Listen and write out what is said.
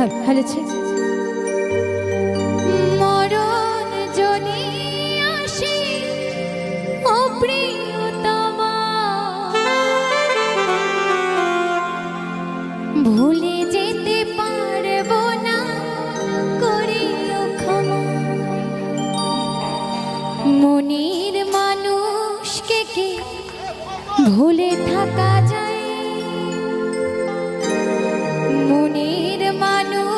হ্যাঁ, ফেলেছে ভুলে যেতে পারব না মানুষকে ভুলে থাকা যায়? মনে manusia